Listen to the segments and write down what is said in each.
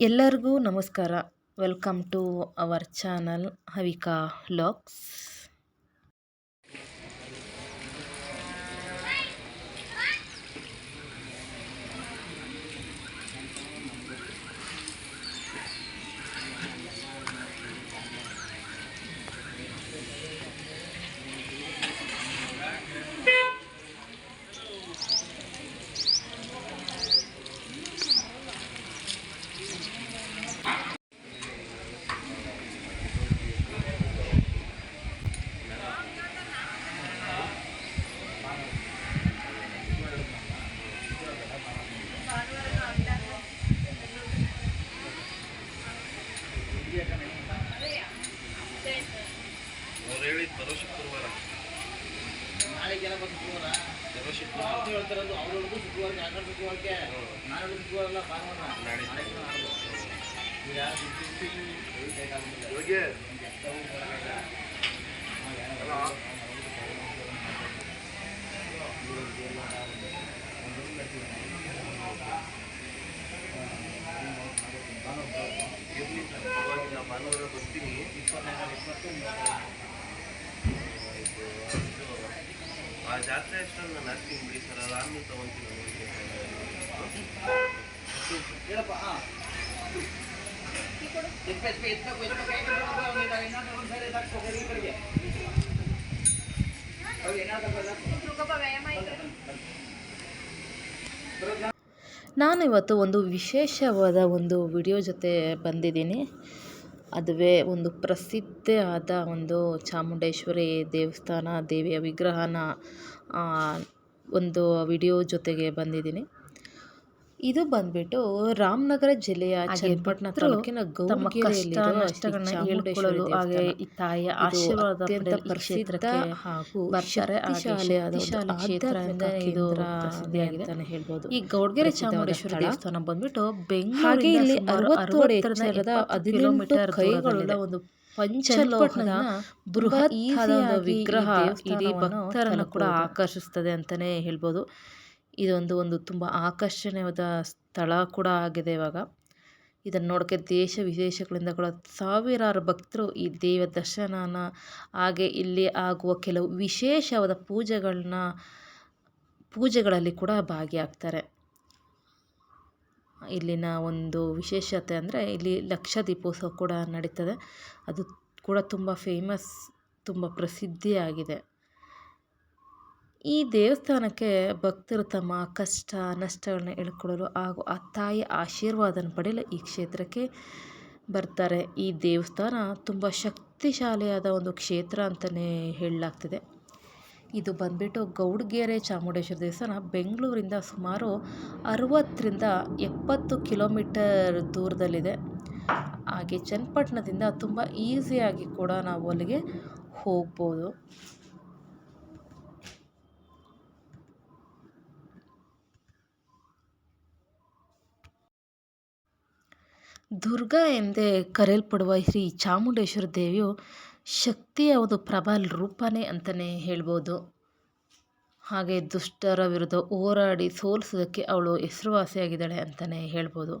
ಎಲ್ಲರಿಗೂ ನಮಸ್ಕಾರ. Welcome to our channel Havika LOX ಅವ್ರು ಹೇಳಿದ್ದು ಬರೋ ಶುಕ್ರವಾರ ನಾಳೆಗೆಲ್ಲ ಬಂದು ಶುಕ್ರವಾರ ಬರೋ ಶುಕ್ರವಾರ ಅವ್ರು ಹೇಳ್ತಾರದು ಅವ್ರು ಹೇಳೋದು ಶುಕ್ರವಾರ ಆಕಡೆ ಶುಕ್ರವಾರಕ್ಕೆ. ನಾನು ಹೇಳೋದು ಶುಕ್ರವಾರ ಅಲ್ಲ ಭಾನುವಾರ. ನಾಳೆ. ಈಗ ಬಿಸಿ ಜಾತ್ರೆ ಅಷ್ಟೊಂದು ನಾನು ಹಾಕ್ತೀನಿ ಬಿಡಿ ಸರ್ ಅದು ಆದ್ಮೇಲೆ ತೊಗೊತೀನಿ ನಾನಿವತ್ತು ಒಂದು ವಿಶೇಷವಾದ ಒಂದು ವಿಡಿಯೋ ಜೊತೆ ಬಂದಿದ್ದೀನಿ. ಅದುವೇ ಒಂದು ಪ್ರಸಿದ್ಧಿಯಾದ ಒಂದು ಚಾಮುಂಡೇಶ್ವರಿ ದೇವಸ್ಥಾನ ದೇವಿಯ ವಿಗ್ರಹನ ಒಂದು ವಿಡಿಯೋ ಜೊತೆಗೆ ಬಂದಿದ್ದೀನಿ. ಇದು ಬಂದ್ಬಿಟ್ಟು ರಾಮನಗರ ಜಿಲ್ಲೆಯ ತಾಲೂಕಿನ ಹಾಗೆ ಈ ತಾಯಿಯ ಆಶೀರ್ವಾದ ಹಾಗೂ ಇದು ಪ್ರಸಿದ್ಧಿಯಾಗಿದೆ. ಅಂತಾನೆ ಹೇಳ್ಬೋದು. ಈ ಗೌಡ್ಗೆರೆ ಚಾಮುಂಡೇಶ್ವರ ದೇವಸ್ಥಾನ ಬಂದ್ಬಿಟ್ಟು ಬೆಂಗಳೂರಿಗೆ ಇಲ್ಲಿ ಕೈಗಳುಳ್ಳ ಒಂದು ಪಂಚಲೋಹದ ಬೃಹತ್ ವಿಗ್ರಹ ಇಡೀ ಭಕ್ತರನ್ನು ಕೂಡ. ಆಕರ್ಷಿಸ್ತದೆ ಅಂತಾನೆ ಹೇಳ್ಬೋದು. ಇದೊಂದು ಒಂದು ತುಂಬ ಆಕರ್ಷಣೀಯವಾದ ಸ್ಥಳ ಕೂಡ ಆಗಿದೆ ಇವಾಗ. ಇದನ್ನು ನೋಡೋಕ್ಕೆ ದೇಶ ವಿದೇಶಗಳಿಂದ ಕೂಡ ಸಾವಿರಾರು ಭಕ್ತರು ಈ ದೇವ ದರ್ಶನನ ಹಾಗೆ ಇಲ್ಲಿ ಆಗುವ ಕೆಲವು ವಿಶೇಷವಾದ ಪೂಜೆಗಳನ್ನ, ಪೂಜೆಗಳಲ್ಲಿ ಕೂಡ ಭಾಗಿಯಾಗ್ತಾರೆ. ಇಲ್ಲಿನ ಒಂದು ವಿಶೇಷತೆ ಅಂದರೆ ಇಲ್ಲಿ ಲಕ್ಷ ದೀಪೋತ್ಸವ ಕೂಡ ನಡೀತದೆ. ಅದು ಕೂಡ ತುಂಬ ಫೇಮಸ್ ತುಂಬ ಪ್ರಸಿದ್ಧಿಯಾಗಿದೆ. ಈ ದೇವಸ್ಥಾನಕ್ಕೆ ಭಕ್ತರು ತಮ್ಮ ಕಷ್ಟ, ನಷ್ಟಗಳನ್ನ ಹೇಳ್ಕೊಳ್ಳಲು ಹಾಗೂ ಆ ತಾಯಿಯ ಆಶೀರ್ವಾದನ ಪಡೆಯಲು ಈ ಕ್ಷೇತ್ರಕ್ಕೆ ಬರ್ತಾರೆ. ಈ ದೇವಸ್ಥಾನ ತುಂಬ ಶಕ್ತಿಶಾಲಿಯಾದ ಒಂದು ಕ್ಷೇತ್ರ ಅಂತಲೇ ಹೇಳಲಾಗ್ತಿದೆ. ಇದು ಬಂದ್ಬಿಟ್ಟು ಗೌಡ್ಗೆರೆ ಚಾಮುಂಡೇಶ್ವರಿ ದೇವಸ್ಥಾನ ಬೆಂಗಳೂರಿಂದ ಸುಮಾರು ಅರುವತ್ತರಿಂದ ಎಪ್ಪತ್ತು ಕಿಲೋಮೀಟರ್ ದೂರದಲ್ಲಿದೆ. ಹಾಗೆ ಚನ್ನಪಟ್ಟಣದಿಂದ ತುಂಬ ಈಸಿಯಾಗಿ ಕೂಡ ನಾವು ಅಲ್ಲಿಗೆ ಹೋಗ್ಬೋದು. ದುರ್ಗಾ ಎಂದೇ ಕರೆಯಲ್ಪಡುವ ಶ್ರೀ ಚಾಮುಂಡೇಶ್ವರ ದೇವಿಯು ಶಕ್ತಿಯ ಒಂದು ಪ್ರಬಲ ರೂಪನೇ ಅಂತಲೇ ಹೇಳ್ಬೋದು. ಹಾಗೆ ದುಷ್ಟರ ವಿರುದ್ಧ ಹೋರಾಡಿ ಸೋಲಿಸೋದಕ್ಕೆ ಅವಳು ಹೆಸರುವಾಸಿಯಾಗಿದ್ದಾಳೆ ಅಂತಲೇ ಹೇಳ್ಬೋದು.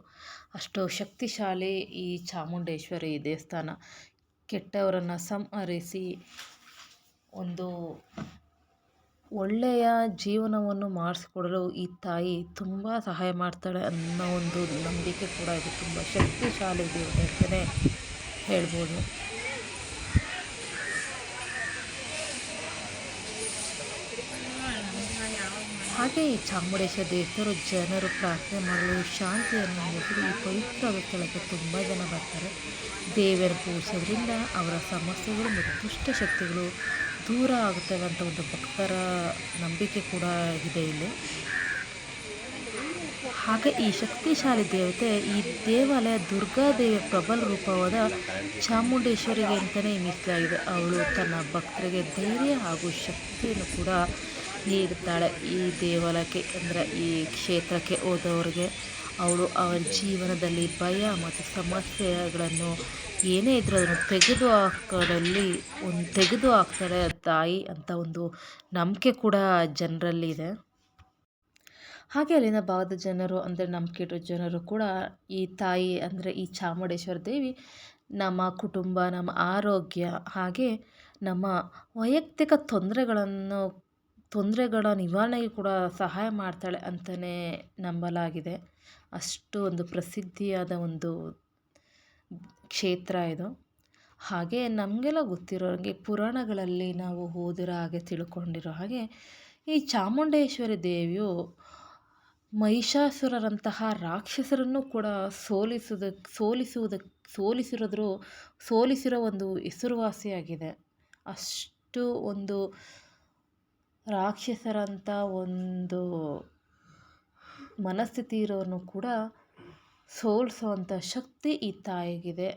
ಅಷ್ಟು ಶಕ್ತಿಶಾಲಿ ಈ ಚಾಮುಂಡೇಶ್ವರಿ ದೇವಸ್ಥಾನ. ಕೆಟ್ಟವರನ್ನು ಸಂಹರಿಸಿ ಒಂದು ಒಳ್ಳೆಯ ಜೀವನವನ್ನು ಮಾಡಿಸ್ಕೊಡಲು ಈ ತಾಯಿ ತುಂಬ ಸಹಾಯ ಮಾಡ್ತಾಳೆ ಅನ್ನೋ ಒಂದು ನಂಬಿಕೆ ಕೂಡ ಇದೆ ತುಂಬ ಶಕ್ತಿಶಾಲಿ ದೇವತೆ ಅಂತಲೇ ಹೇಳ್ಬೋದು. ಹಾಗೆ ಈ ಚಾಮುಂಡೇಶ್ವರಿ ದೇವಸ್ಥರು ಜನರು ಪ್ರಾರ್ಥನೆ ಮಾಡಲು ಶಾಂತಿಯನ್ನು ನೀಡಲು ಈ ಪವಿತ್ರ ಸ್ಥಳಕ್ಕೆ ತುಂಬ ಜನ ಬರ್ತಾರೆ. ದೇವರ ಪೂಜಿಸೋದ್ರಿಂದ ಅವರ ಸಮಸ್ಯೆಗಳು ಮತ್ತು ದುಷ್ಟ ಶಕ್ತಿಗಳು ದೂರ ಆಗುತ್ತವೆ ಅಂತ ಒಂದು ಭಕ್ತರ ನಂಬಿಕೆ ಕೂಡ ಇದೆ ಇಲ್ಲಿ. ಹಾಗೆ ಈ ಶಕ್ತಿಶಾಲಿ ದೇವತೆ ಈ ದೇವಾಲಯ ದುರ್ಗಾದೇವಿಯ ಪ್ರಬಲ ರೂಪವಾದ ಚಾಮುಂಡೇಶ್ವರಿಗೆ ಅಂತಲೇ ಮೀಸಲಾಗಿದೆ ಅವಳು ತನ್ನ ಭಕ್ತರಿಗೆ ಧೈರ್ಯ ಹಾಗೂ ಶಕ್ತಿಯನ್ನು ಕೂಡ ನೀಡುತ್ತಾಳೆ ಈ ದೇವಾಲಯಕ್ಕೆ, ಅಂದರೆ ಈ ಕ್ಷೇತ್ರಕ್ಕೆ ಹೋದವರಿಗೆ. ಅವಳು ಅವರ ಜೀವನದಲ್ಲಿ ಭಯ ಮತ್ತು ಸಮಸ್ಯೆಗಳನ್ನು ಏನೇ ಇದ್ದರೂ ಅದನ್ನು ತೆಗೆದು ಹಾಕೋದಲ್ಲಿ ಒಂದು ತೆಗೆದು ಹಾಕ್ತಾಳೆ ತಾಯಿ ಅಂತ ಒಂದು ನಂಬಿಕೆ ಕೂಡ ಜನರಲ್ಲಿ ಇದೆ. ಹಾಗೆ ಅಲ್ಲಿನ ಭಾಗದ ಜನರು ಅಂದರೆ ನಂಬಿಕೆ ಜನರು ಕೂಡ ಈ ತಾಯಿ ಅಂದರೆ ಈ ಚಾಮುಂಡೇಶ್ವರ ದೇವಿ ನಮ್ಮ ಕುಟುಂಬ, ನಮ್ಮ ಆರೋಗ್ಯ ಹಾಗೆ ನಮ್ಮ ವೈಯಕ್ತಿಕ ತೊಂದರೆಗಳನ್ನು ತೊಂದರೆಗಳ ನಿವಾರಣೆಗೆ ಕೂಡ ಸಹಾಯ ಮಾಡ್ತಾಳೆ ಅಂತಲೇ ನಂಬಲಾಗಿದೆ. ಅಷ್ಟು ಒಂದು ಪ್ರಸಿದ್ಧಿಯಾದ ಒಂದು ಕ್ಷೇತ್ರ ಇದು. ಹಾಗೆ ನಮಗೆಲ್ಲ ಗೊತ್ತಿರೋ ಹಾಗೆ ಪುರಾಣಗಳಲ್ಲಿ ನಾವು ಓದಿರೋ ಹಾಗೆ ತಿಳ್ಕೊಂಡಿರೋ ಹಾಗೆ ಈ ಚಾಮುಂಡೇಶ್ವರಿ ದೇವಿಯು ಮಹಿಷಾಸುರರಂತಹ ರಾಕ್ಷಸರನ್ನು ಕೂಡ ಸೋಲಿಸುವುದಕ್ಕೆ ಸೋಲಿಸುವುದಕ್ಕೆ ಸೋಲಿಸಿರೋದ್ರು, ಸೋಲಿಸಿರೋ ಒಂದು ಹೆಸರುವಾಸಿಯಾಗಿದೆ. ಅಷ್ಟು ಒಂದು ರಾಕ್ಷಸರಂಥ ಒಂದು ಮನಸ್ಥಿತಿ ಇರೋನು ಕೂಡ ಸೋಲ್ಸೋವಂಥ ಶಕ್ತಿ ಈ ತಾಯಿಗಿದೆ.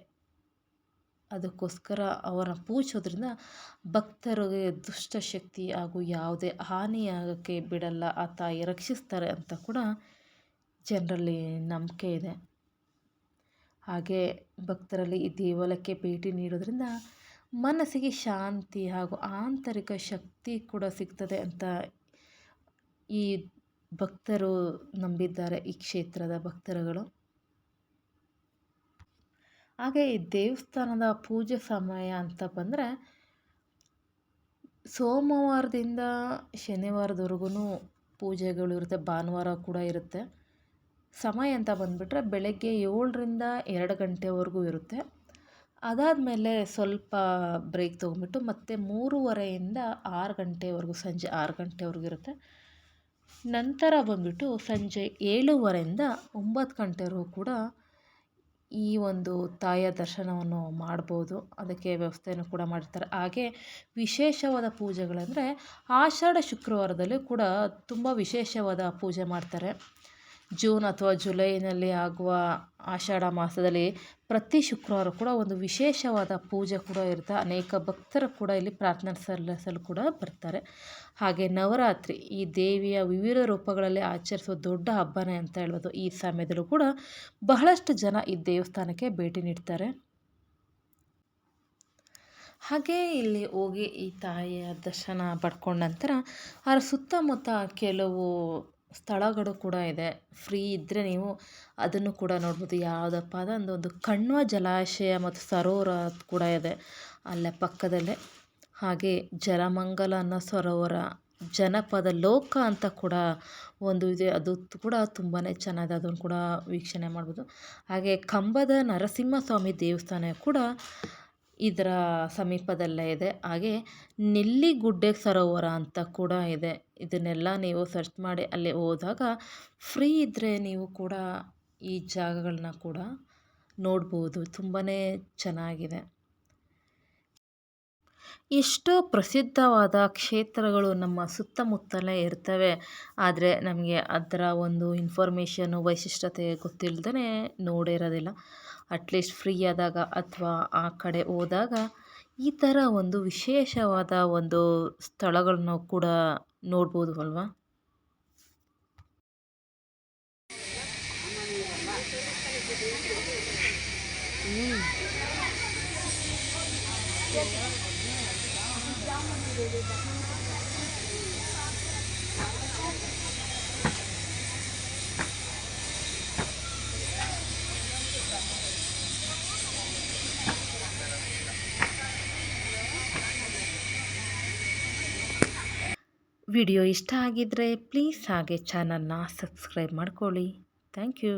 ಅದಕ್ಕೋಸ್ಕರ ಅವರ ಪೂಜೋದ್ರಿಂದ ಭಕ್ತರಿಗೆ ದುಷ್ಟಶಕ್ತಿ ಹಾಗೂ ಯಾವುದೇ ಹಾನಿಯಾಗೋಕ್ಕೆ ಬಿಡಲ್ಲ. ಆ ತಾಯಿ ರಕ್ಷಿಸ್ತಾರೆ ಅಂತ ಕೂಡ ಜನರಲ್ಲಿ ನಂಬಿಕೆ ಇದೆ. ಹಾಗೆ ಭಕ್ತರಲ್ಲಿ ಈ ದೇವಾಲಯಕ್ಕೆ ಭೇಟಿ ನೀಡೋದ್ರಿಂದ ಮನಸ್ಸಿಗೆ ಶಾಂತಿ ಹಾಗೂ ಆಂತರಿಕ ಶಕ್ತಿ ಕೂಡ ಸಿಗ್ತದೆ ಅಂತ ಈ ಭಕ್ತರು ನಂಬಿದ್ದಾರೆ, ಈ ಕ್ಷೇತ್ರದ ಭಕ್ತರುಗಳು. ಹಾಗೆ ಈ ದೇವಸ್ಥಾನದ ಪೂಜೆ ಸಮಯ ಅಂತ ಬಂದರೆ ಸೋಮವಾರದಿಂದ ಶನಿವಾರದವರೆಗೂ ಪೂಜೆಗಳು ಇರುತ್ತೆ, ಭಾನುವಾರ ಕೂಡ ಇರುತ್ತೆ. ಸಮಯ ಅಂತ ಬಂದುಬಿಟ್ರೆ ಬೆಳಗ್ಗೆ ಏಳರಿಂದ ಎರಡು ಗಂಟೆವರೆಗೂ ಇರುತ್ತೆ. ಅದಾದಮೇಲೆ ಸ್ವಲ್ಪ ಬ್ರೇಕ್ ತೊಗೊಂಬಿಟ್ಟು ಮತ್ತೆ ಮೂರುವರೆಯಿಂದ ಆರು ಗಂಟೆವರೆಗೂ ಸಂಜೆ ಆರು ಗಂಟೆವರೆಗೂ ಇರುತ್ತೆ. ನಂತರ ಬಂದುಬಿಟ್ಟು ಸಂಜೆ ಏಳುವರೆಯಿಂದ ಒಂಬತ್ತು ಗಂಟೆವರೆಗೂ ಕೂಡ ಈ ಒಂದು ತಾಯಿಯ ದರ್ಶನವನ್ನು ಮಾಡ್ಬೋದು. ಅದಕ್ಕೆ ವ್ಯವಸ್ಥೆಯನ್ನು ಕೂಡ ಮಾಡಿರ್ತಾರೆ. ಹಾಗೆ ವಿಶೇಷವಾದ ಪೂಜೆಗಳಂದರೆ ಆಷಾಢ ಶುಕ್ರವಾರದಲ್ಲಿ ಕೂಡ ತುಂಬ ವಿಶೇಷವಾದ ಪೂಜೆ ಮಾಡ್ತಾರೆ. ಜೂನ್ ಅಥವಾ ಜುಲೈನಲ್ಲಿ ಆಗುವ ಆಷಾಢ ಮಾಸದಲ್ಲಿ ಪ್ರತಿ ಶುಕ್ರವಾರ ಕೂಡ ಒಂದು ವಿಶೇಷವಾದ ಪೂಜೆ ಕೂಡ ಇರುತ್ತೆ. ಅನೇಕ ಭಕ್ತರು ಕೂಡ ಇಲ್ಲಿ ಪ್ರಾರ್ಥನೆ ಸಲ್ಲಿಸಲು ಕೂಡ ಬರ್ತಾರೆ. ಹಾಗೆ ನವರಾತ್ರಿ ಈ ದೇವಿಯ ವಿವಿಧ ರೂಪಗಳಲ್ಲಿ ಆಚರಿಸುವ ದೊಡ್ಡ ಹಬ್ಬನೇ ಅಂತ ಹೇಳ್ಬೋದು. ಈ ಸಮಯದಲ್ಲೂ ಕೂಡ ಬಹಳಷ್ಟು ಜನ ಈ ದೇವಸ್ಥಾನಕ್ಕೆ ಭೇಟಿ ನೀಡ್ತಾರೆ. ಹಾಗೆ ಇಲ್ಲಿ ಹೋಗಿ ಈ ತಾಯಿಯ ದರ್ಶನ ಪಡ್ಕೊಂಡ ನಂತರ, ಅದರ ಸುತ್ತಮುತ್ತ ಕೆಲವು ಸ್ಥಳಗಳು ಕೂಡ ಇದೆ. ಫ್ರೀ ಇದ್ದರೆ ನೀವು ಅದನ್ನು ಕೂಡ ನೋಡ್ಬೋದು. ಯಾವುದಪ್ಪ ಅಂದರೆ ಒಂದು ಕಣ್ವ ಜಲಾಶಯ ಮತ್ತು ಸರೋವರ ಕೂಡ ಇದೆ. ಅಲ್ಲೇ ಪಕ್ಕದಲ್ಲೇ. ಹಾಗೆ ಜಲಮಂಗಲ ಅನ್ನೋ ಸರೋವರ, ಜನಪದ ಲೋಕ ಅಂತ ಕೂಡ ಒಂದು ಇದೆ. ಅದು ಕೂಡ ತುಂಬಾ ಚೆನ್ನಾಗಿದೆ. ಅದನ್ನು ಕೂಡ ವೀಕ್ಷಣೆ ಮಾಡ್ಬೋದು. ಹಾಗೆ ಕಂಬದ ನರಸಿಂಹ ಸ್ವಾಮಿ ದೇವಸ್ಥಾನ ಕೂಡ ಇದರ ಸಮೀಪದಲ್ಲೇ ಇದೆ. ಹಾಗೆ ನೆಲ್ಲಿಗುಡ್ಡೆ ಸರೋವರ ಅಂತ ಕೂಡ ಇದೆ. ಇದನ್ನೆಲ್ಲ ನೀವು ಸರ್ಚ್ ಮಾಡಿ ಅಲ್ಲಿ ಹೋದಾಗ ಫ್ರೀ ಇದ್ದರೆ ನೀವು ಕೂಡ ಈ ಜಾಗಗಳನ್ನ ಕೂಡ ನೋಡ್ಬೋದು. ತುಂಬಾ ಚೆನ್ನಾಗಿದೆ. ಎಷ್ಟೋ ಪ್ರಸಿದ್ಧವಾದ ಕ್ಷೇತ್ರಗಳು ನಮ್ಮ ಸುತ್ತಮುತ್ತಲೇ ಇರ್ತವೆ. ಆದರೆ ನಮಗೆ ಅದರ ಒಂದು ಇನ್ಫಾರ್ಮೇಷನ್ನು ವೈಶಿಷ್ಟ್ಯತೆ ಗೊತ್ತಿಲ್ಲದೇ ನೋಡಿರೋದಿಲ್ಲ. ಅಟ್ಲೀಸ್ಟ್ ಫ್ರೀ ಆದಾಗ ಅಥವಾ ಆ ಕಡೆ ಹೋದಾಗ ಈ ಥರ ಒಂದು ವಿಶೇಷವಾದ ಒಂದು ಸ್ಥಳಗಳನ್ನು ಕೂಡ ನೋಡ್ಬೋದು ಅಲ್ವಾ? ವಿಡಿಯೋ ಇಷ್ಟ ಆಗಿದ್ದರೆ ಪ್ಲೀಸ್ ಹಾಗೆ ಚಾನಲ್ನ ಸಬ್ಸ್ಕ್ರೈಬ್ ಮಾಡ್ಕೊಳ್ಳಿ. Thank you.